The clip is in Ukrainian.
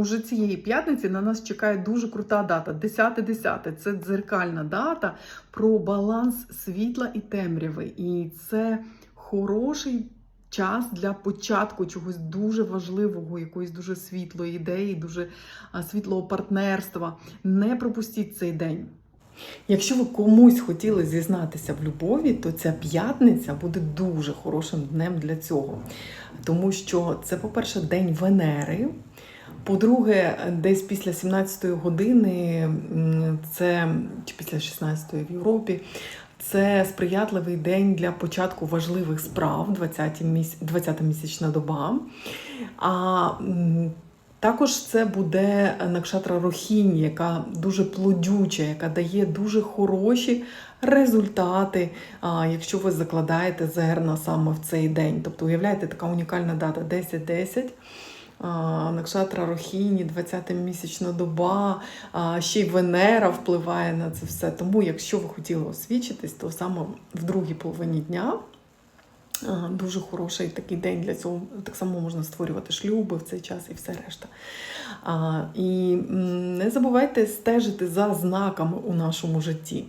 Уже цієї п'ятниці на нас чекає дуже крута дата. 10.10. Це дзеркальна дата про баланс світла і темряви. І це хороший час для початку чогось дуже важливого, якоїсь дуже світлої ідеї, дуже світлого партнерства. Не пропустіть цей день. Якщо ви комусь хотіли зізнатися в любові, то ця п'ятниця буде дуже хорошим днем для цього. Тому що це, по-перше, день Венери. По-друге, десь після 17-ї години, це чи після 16-ї в Європі, це сприятливий день для початку важливих справ, 20 міс... 20 місячна доба. А також це буде накшатра Рохіні, яка дуже плодюча, яка дає дуже хороші результати, якщо ви закладаєте зерна саме в цей день. Тобто, уявляєте, така унікальна дата 10-10. Накшатра Рохіні, 20 місячна доба, ще й Венера впливає на це все. Тому, якщо ви хотіли освічитись, то саме в другій половині дня Дуже хороший такий день для цього. Так само можна створювати шлюби в цей час і все решта. І не забувайте стежити за знаками у нашому житті.